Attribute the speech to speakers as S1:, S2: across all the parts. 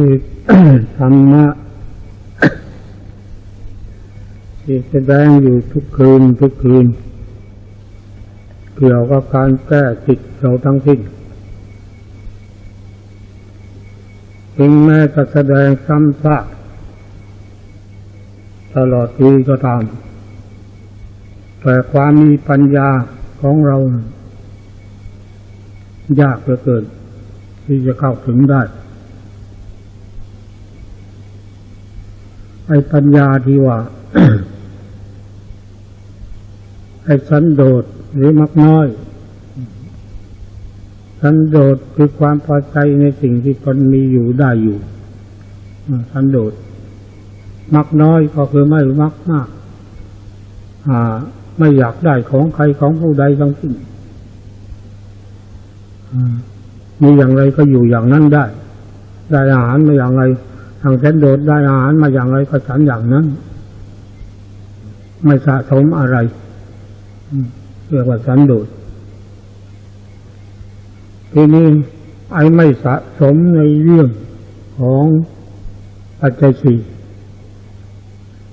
S1: คือธรรมะที่แสดงอยู่ทุกคืนทุกคืน เกี่ยวกับการแก้จิตเราทั้งสิ้นถึงแม้จะแสดงซ้ำซากตลอดปีก็ตาม แต่ความมีปัญญาของเรา ยากเหลือเกินที่จะเข้าถึงได้ ไอ้ปัญญาที่ว่า ไอ้สันโดษหรือมักน้อย สันโดษคือความพอใจในสิ่งที่ตนมีอยู่ได้อยู่สันโดษมักน้อยก็คือไม่มักมาก อ่า ไม่อยากได้ของใครของผู้ใดทั้งสิ้นมีอย่างไรก็อยู่อย่างนั้นได้ ได้อาหารมาอย่างไร ทางฉันโดดได้อาหารมาอย่างไรก็ฉันอย่างนั้น ไม่สะสมอะไรเรียกว่าสันโดษทีนี้ไอ้ไม่สะสมในเรื่องของปัจจัยสี่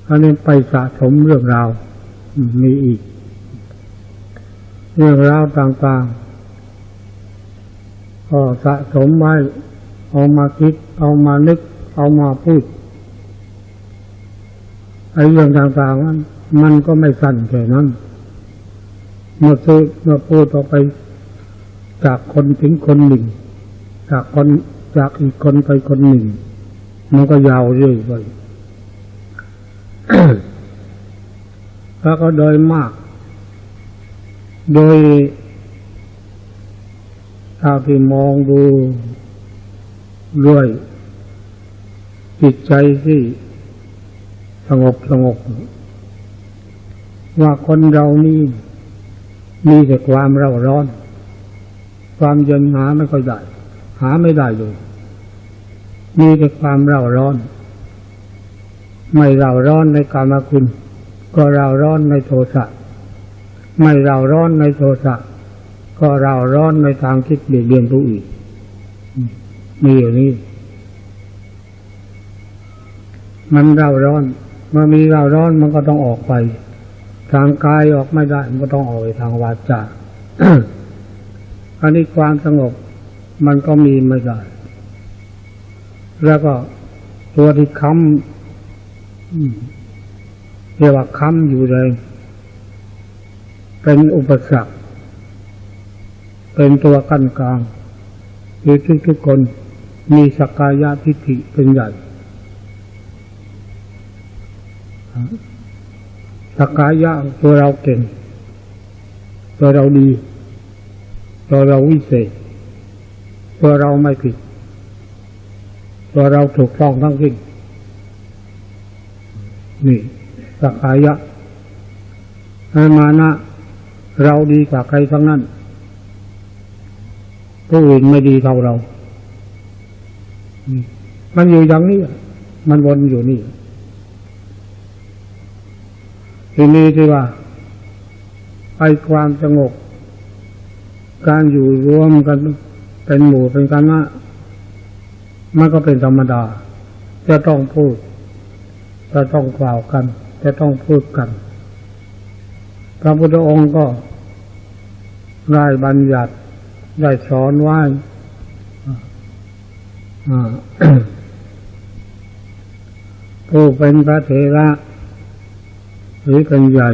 S1: อันนี้ไปสะสมเรื่องราวมมีอีก เรื่องราวต่างๆก็สะสมไว้เอามาคิด เอามานึก เอามาพูดไอ้เรื่องต่างๆนั้นมันก็ไม่สั้นแค่นั้น เมื่อพูดเมื่อพูดออกไป จากคนถึงคนหนึ่ง จากคนจากอีกคนไปคนหนึ่ง มันก็ยาวเรื่อยไปแล้วก็โดยมาก โดยถ้าที่มองดูด้วย จิตใจที่สงบสงบว่าคนเรานี่มีแต่ความเร่าร้อน ความเย็นหาไม่ค่อยได้ หาไม่ได้เลยมีแต่ความเร่าร้อน ไม่เร่าร้อนในกามคุณ ก็เร่าร้อนในโทสะไม่เร่าร้อนในโทสะก็เร่าร้อนในทางคิดเบียดเบียนผู้อื่นมีอย่างนี้ มันเร่าร้อน เมื่อมีเร่าร้อนมันก็ต้องออกไป ทางกายออกไม่ได้ มันก็ต้องออกไปทางวาจาอันนี้ความสงบมันก็มีไม่ได้ แล้วก็ตัวที่ค้ำเรียกว่าค้ำอยู่เลย เป็นอุปสรรค เป็นตัวกั้นกลางคือทุกๆคนมีสกกายะทิฏฐิเป็นใหญ่ สกายะตัวเราเก่ง ตัวเราดี ตัวเราวิเศษ ตัวเราไม่ผิด ตัวเราถูกต้องทั้งสิ้นนี่สกกายะให้มานะ เราดีกว่าใครทั้งนั้นผู้อื่นไม่ดีเท่าเรา มันอยู่อย่างนี้ มันวนอยู่นี่ ทีนี้ที่ว่าไอ้ความสงบการอยู่รวมกันเป็นหมู่เป็นคณะมันก็เป็นธรรมดา จะต้องพูด จะต้องกล่าวกัน จะต้องพูดกัน พระพุทธองค์ก็ได้บัญญัติได้สอนไว้ผู้เป็นพระเถระ หรือเป็นใหญ่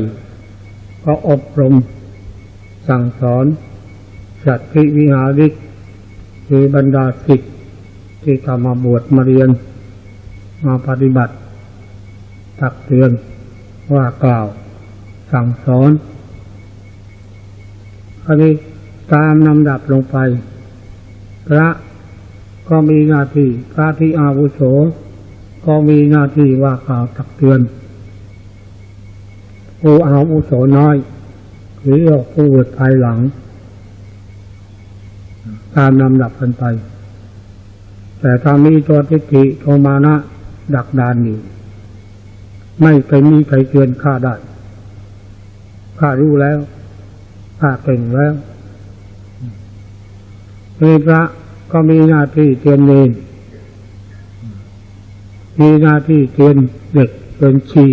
S1: ก็อบรม สั่งสอนสัตว์วิหาริกคือบรรดาศิษย์ที่ทำมาบวชมาเรียน มาปฏิบัติ ตักเตือนว่ากล่าว สั่งสอนอันนี้ตามลำดับลงไป พระก็มีหน้าที่พระที่อาวุโส ก็มีหน้าที่ว่ากล่าวตักเตือน ผู้อาวุโสน้อยหรือผู้บวชภายหลัง ตามลำดับกันไป แต่ถ้ามีตัวทิฏฐิโทมานะ ดักดานอยู่ไม่เคยมีใครเตือนข้าได้ข้ารู้แล้วข้าเก่งแล้วมีพระก็มีหน้าที่เตือนเนรมีหน้าที่เตือนเด็กเตือนชี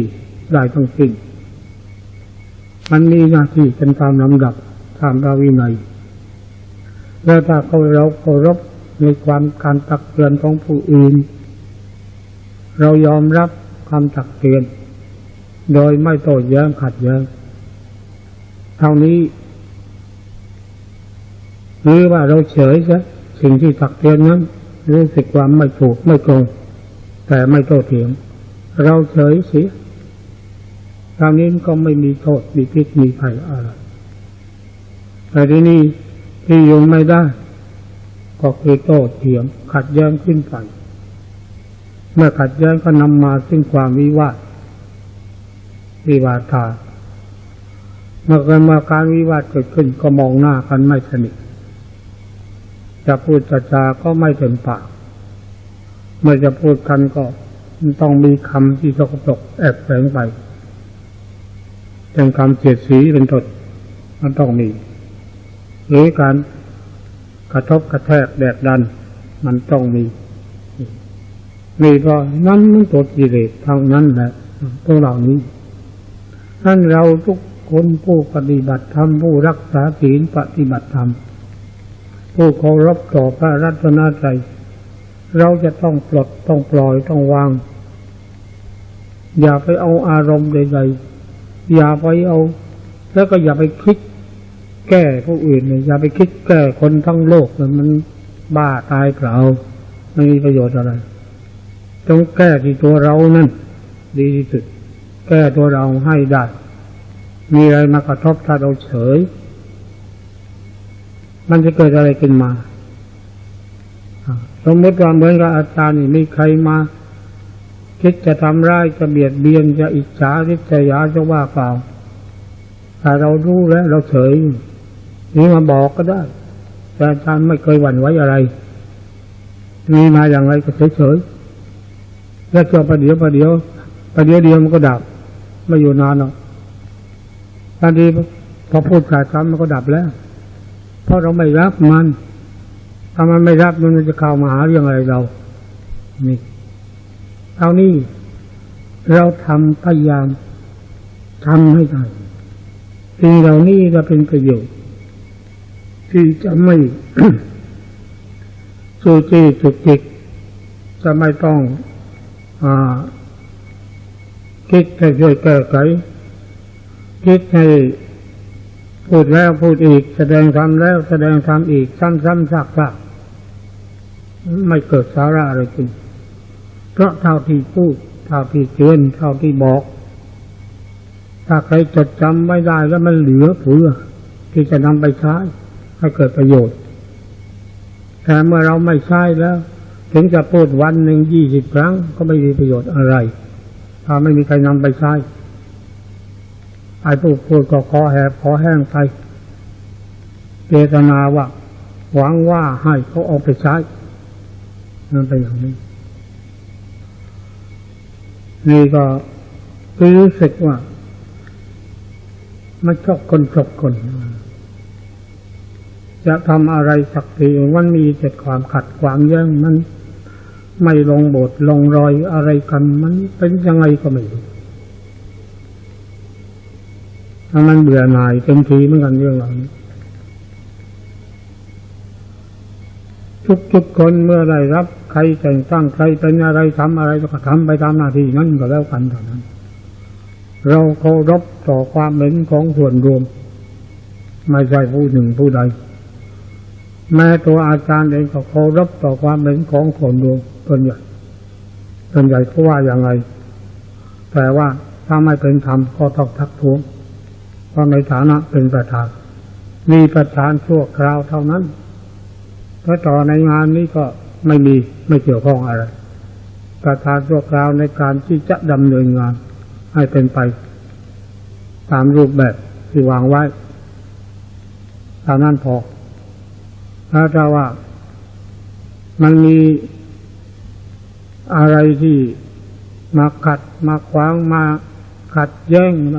S1: ได้ทั้งสิ้น มันมีหน้าที่เป็นตามลำดับตามระวินัยแล้วถ้าเขาเราเคารพในความการตักเตือนของผู้อื่น เรายอมรับคำตักเตือน โดยไม่โต้แย้งขัดแย้งเท่านี้หรือว่าเราเฉยซะสิ่งที่ตักเตือนนั้นรู้สึกความไม่ถูกไม่ตรงแต่ไม่โต้เถียง เราเฉยเสีย คราวนี้ก็ไม่มีโทษมีพิษมีภัยอะไรแต่ที่นี่ที่ยงไม่ได้ ก็คือโต้เถียงขัดแย้งขึ้นไปเมื่อขัดแย้งก็นำมาซึ่งความวิวาทวิวาทาเมื่อเกิดมาการวิวาทเกิดขึ้นก็มองหน้ากันไม่สนิทจะพูดจะจาก็ไม่เต็มปาก เมื่อจะพูดกันก็ต้องมีคำที่สกปรกแอบแฝงไป เป็นคำเสียดสีเป็นต้นมันต้องมี หรือการกระทบกระแทกแดกดัน มันต้องมีนี่ก็นั้นมันตัวกิเลสทางนั้นแหละตัวเหล่านี้ท่านเราทุกคนผู้ปฏิบัติธรรมผู้รักษาศีลปฏิบัติธรรมผู้เคารพต่อพระรัตนตรัยเราจะต้องปลดต้องปล่อยต้องวาง อย่าไปเอาอารมณ์ใดๆ อย่าไปเอา แล้วก็อย่าไปคิดแก้ผู้อื่นเลยอย่าไปคิดแก้คนทั้งโลกเลยมันบ้าตายเปล่าไม่มีประโยชน์อะไรต้องแก้ที่ตัวเรานั่นดีที่สุด แก้ตัวเราให้ได้ มีอะไรมากระทบถ้าเราเฉย มันจะเกิดอะไรขึ้นมาอ่าสมมติว่าเหมือนกับอาจารย์นี่มีใครมา คิดจะทำร้ายจะเบียดเบียนจะอิจฉาริษยาจะว่าเปล่าแต่เรารู้แล้วเราเฉยนี่มาบอกก็ได้ แต่อาจารย์ไม่เคยหวั่นไหวอะไรมีมาอย่างไรก็เฉยๆแล้วก็ประเดี๋ยวประเดี๋ยวประเดี๋ยวเดียวมันก็ดับ ไม่อยู่นานหรอกบางทีพอพูดขาดคำมันก็ดับแล้ว เพราะเราไม่รับมัน ถ้ามันไม่รับมันจะเข้ามาหาเรื่องอะไรเรานี่ เท่านี้เราทำพยายามทำให้ได้สิ่งเหล่านี้ก็เป็นประโยชน์ที่จะไม่สู้จี้จุกจิกจะไม่ต้องอคิดให้ช่วยแก้ไขคิดให้พูดแล้วพูดอีก แสดงทำแล้วแสดงทำอีกซ้ำๆซักๆไม่เกิดสาระอะไรขึ้น เพราะเท่าที่พูดเท่าที่เตือนเท่าที่บอก ถ้าใครจดจำไม่ได้แล้วมันเหลือเฟือที่จะนำไปใช้ให้เกิดประโยชน์ แต่เมื่อเราไม่ใช้แล้ว ถึงจะพูดวันหนึ่งยี่สิบครั้งก็ไม่มีประโยชน์อะไร ถ้าไม่มีใครนำไปใช้ไอ้ผู้พูดก็คอแหบคอแห้งไปเจตนาว่าหวังว่าให้เขาเอาไปใช้นั่นเป็นอย่างนี้ นี่ก็รู้สึกว่าไม่ชอบคนชอบคน จะทำอะไรสักทีมันมีแต่ความขัดความแย้งมันไม่ลงบทลงรอยอะไรกัน มันเป็นยังไงก็ไม่รู้ถ้ามันเบื่อหน่ายเต็มทีเหมือนกันเรื่องเหล่านี้ทุกทุกคนเมื่อได้รับ รแต่งตั้งใครเป็นอะไรทำอะไรก็ทำไปตามหน้าที่นั่นก็แล้วกันเท่านั้น เราเคารพต่อความเห็นของส่วนรวม ไม่ใช่ผู้หนึ่งผู้ใด แม้ตัวอาจารย์เองก็เคารพต่อความเห็นของส่วนรวมส่วนใหญ่ส่วนใหญ่เพราะว่าอย่างไร แต่ว่าถ้าไม่เป็นธรรมก็ต้องทักท้วงเพราะในฐานะเป็นประธาน มีประธานชั่วคราวเท่านั้นเพราะต่อในงานนี้ก็ ไม่มีไม่เกี่ยวข้องอะไร ประธานชั่วคราวในการที่จะดำเนินงาน ให้เป็นไป ตามรูปแบบที่วางไว้เท่านั้นพอถ้าจะว่า มันมีอะไรที่มาขัดมาขวางมาขัดแย้งแ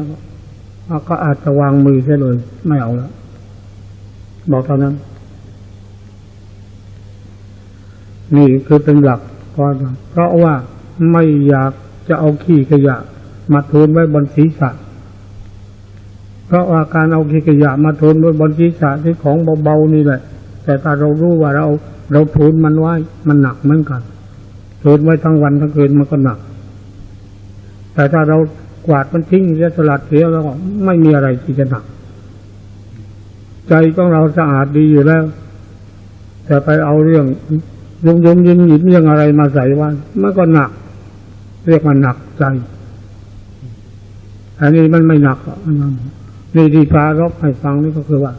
S1: ล้วก็อาจจะวางมือเสียเลย ไม่เอาแล้วบอกเท่านั้น นี่คือเป็นหลักก่อนเพราะว่าไม่อยากจะเอาขี้ขยะ มาทูนไว้บนศีรษะ เพราะว่าการเอาขี้ขยะมาทูนไว้บนศีรษะที่ของเบาๆนี่แหละ แต่ถ้าเรารู้ว่าเราเราทูนมันไว้มันหนักเหมือนกันทูนไว้ทั้งวันทั้งคืนมันก็หนัก แต่ถ้าเรากวาดมันทิ้งเสียสลัดเสียแล้วไม่มีอะไรที่จะหนัก ใจของเราสะอาดดีอยู่แล้ว แต่ไปเอาเรื่อง ยงยงยิงหยิบเรื่องอะไรมาใส่ไว่ามันก็หนัก เรียกว่าหนักใจ อันนี้มันไม่หนักอกอันนั้นนี่ที่พารบให้ฟังนี่ก็คือว่า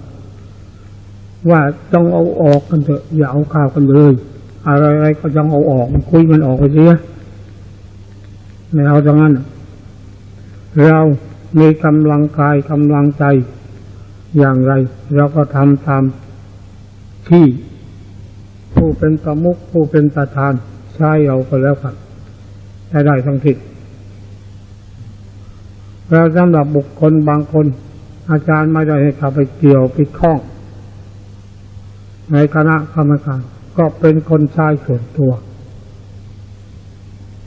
S1: ว่าต้องเอาออกกันเถอะ อย่าเอาข้าวกันเลย อะไรๆก็ต้องเอาออก คุยมันออกไปเสียไม่เอาจังนั้น เรามีกำลังกายกำลังใจอย่างไร เราก็ทำตามที่ ผู้เป็นประมุขผู้เป็นประธานใช้เอาก็แล้วกันได้ได้ทั้งทิศแล้วสำหรับบุคคลบางคน อาจารย์ไม่ได้ให้เขาไปเกี่ยวไปข้อง ในคณะกรรมการก็เป็นคนใช้ส่วนตัว